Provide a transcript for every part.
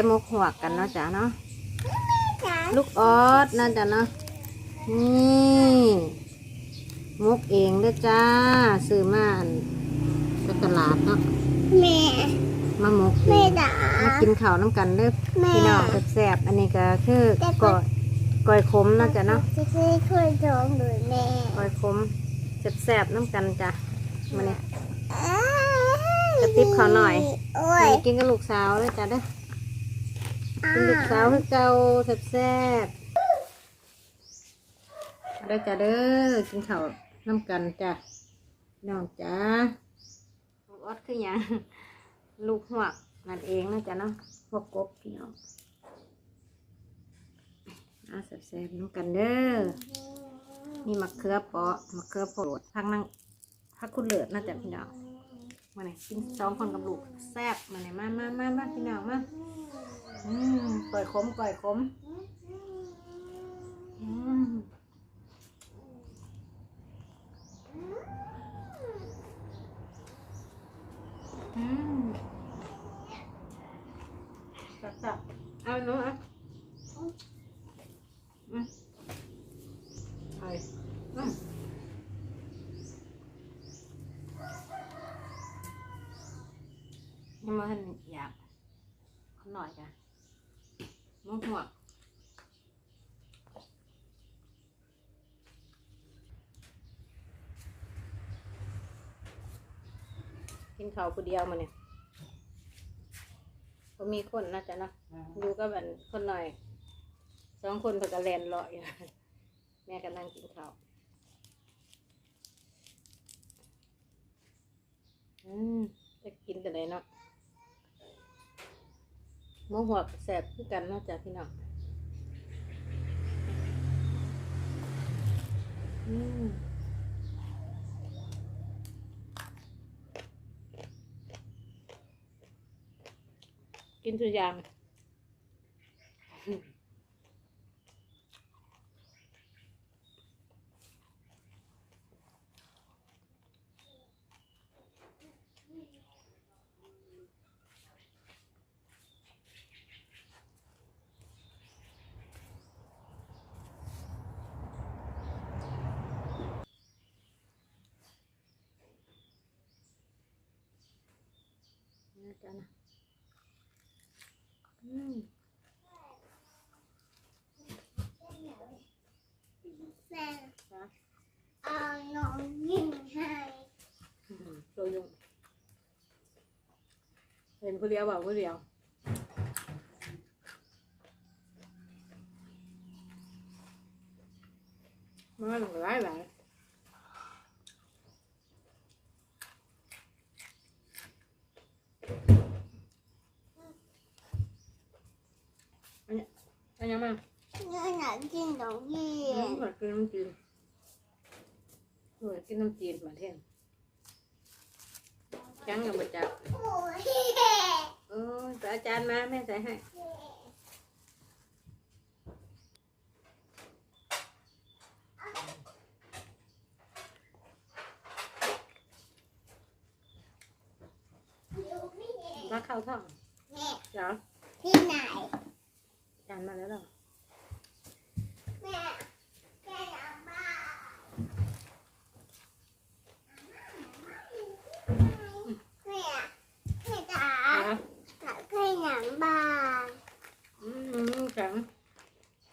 มาแกะหมกหัวกกันเนาะจ้ะเนาะจ๋าลูกออสเนาะจ้ะเนาะนี่หมกเองเด้อจ้าซื้อมาอันจากตลาดเนาะแม่มาหมกเอแม่งจ๋ามากินข้าวน้ำกันเด้อแม่พี่น้องแซ่บๆอันนี้ก็คือก้อยก้อยขมเนาะจ้ะเนาะจะซื้อเคยจองหรือแม่ก้อยขมแซ่บๆน้ำกันจ้ะมาเนี่ยกระติบขอหน่อยโอ้ไปยกินกับลูกสาวเลยจ้ะเด้อ กินลูกสาวคือเก่าแซ่บๆเด้อจ้ะเด้อกินข้าวน้ำกันจ้ะน้องจ้าลูกออดคือหยังลูกหวกนั่นเองนะจ๊ะเนาะพวกกบพี่น้องอะแซ่บๆน้ำกันเด้อมีมะเขือเปาะมะเขือโปรดพักนั่งพักคุณเลิศนะจ๊ะพี่น้องมาเนี่ยกินสองคนกับลูกแซ่บมาเนี่ยมามามามาพี่น้องมา อืมก่อยขมก่อยขมอืมอืมจับจับเอาหนูอะอืมไปอืมยังไมาทันอยากหน่อยจ้ะ มุกหัวกกินข้าวคนเดียวมาเนี่ยก็มีคนนะจ๊ะเนาะอยู่ก็แบบคนหน่อยสองคนเพิ่นก็แลนเลาะอยู่แม่ก็นั่งกินข้าวอืมจะกินแต่ไหนเนาะ หมหัวแสบคือกันนาะจ้ะพี่น้องอืมกินทุกอย่าง นะจ๊ะนะอืมแม่จ้ะเอาน้องยิ้มให้อืมตัวยุงเห็นผู้เดียวบอกผู้เดียวมันหลายหลายอันนี้ อันนี้มาหนูอยากกินน้องยิ้อืมมกินน้ำจีนโอ้ยกินน้ำจีนมาเท่นจังกับมาจับโอ้ยเออแต่อาจารย์มาแม่ใส่ให้มาเข้าท้องแม่เดี๋ยวที่ไหนอาจารย์ มาแล้วเหรอ แม่แม่อยากบ้าแม่แม่จ๋า อ่ะ อยากกินหนังบ้า อืมแข็ง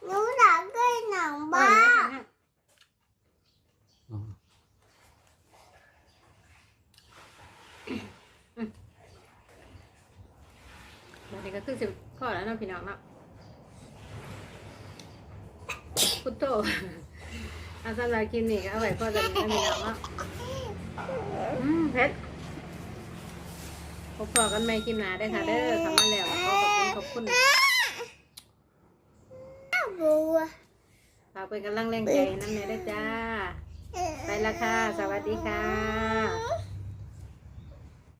หนูอยากกินหนัง บ้า บ้า แบบนี้ก็คือสิบข้อแล้วเนาะพี่น้องเนาะ พุทโธอาสำหรับคลิปนี้ก็เอาไว้พอจะมีนะพี่น้องเนาะอืมเพชรพบพอกันใหม่คลิปหน้าได้ค่ะเด้อทำมาแล้วขอขอบคุณขอบคุณบัวฝากเป็นกำลังแรงใจน้ำเนยด้จ้า ไปละค่ะ สวัสดีค่ะ